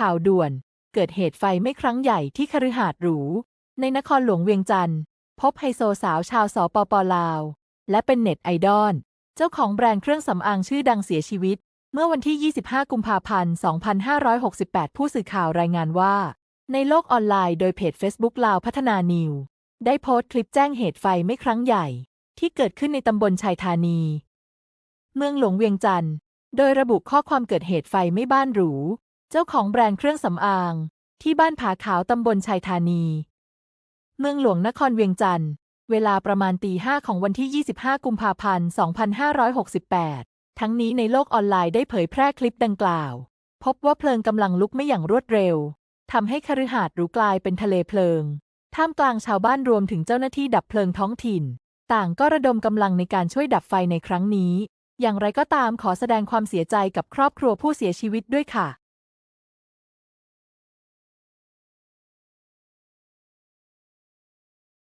ข่าวด่วน เกิดเหตุไฟไหม้ครั้งใหญ่ที่คฤหาสน์หรู ในนครหลวงเวียงจันทร์ พบไฮโซสาวชาวสปปลาว และเป็นเน็ตไอดอล เจ้าของแบรนด์เครื่องสำอางชื่อดังเสียชีวิต เมื่อวันที่ 25 กุมภาพันธ์ 2568 ผู้สื่อข่าวรายงานว่า ในโลกออนไลน์โดยเพจ Facebook ลาวพัฒนานิว ได้โพสต์คลิปแจ้งเหตุไฟไหม้ครั้งใหญ่ ที่เกิดขึ้นในตำบลชัยธานี เมืองหลวงเวียงจันทร์โดยระบุข้อความเกิดเหตุไฟไหม้บ้านหรู เจ้าของแบรนด์เครื่องสำอาง ที่บ้านผาขาวตำบลชัยธานี เมืองหลวงนครเวียงจันทร์ เวลาประมาณตีห้าของวันที่ 25 กุมภาพันธ์ 2568 ทั้งนี้ในโลกออนไลน์ได้เผยแพร่คลิปดังกล่าว พบว่าเพลิงกำลังลุกไม่อย่างรวดเร็วทำให้คฤหาสน์หรูกลายเป็นทะเลเพลิง ท่ามกลางชาวบ้านรวมถึงเจ้าหน้าที่ดับเพลิงท้องถิ่น ต่างก็ระดมกำลังในการช่วยดับไฟในครั้งนี้ อย่างไรก็ตามขอแสดงความเสียใจกับครอบครัวผู้เสียชีวิตด้วยค่ะ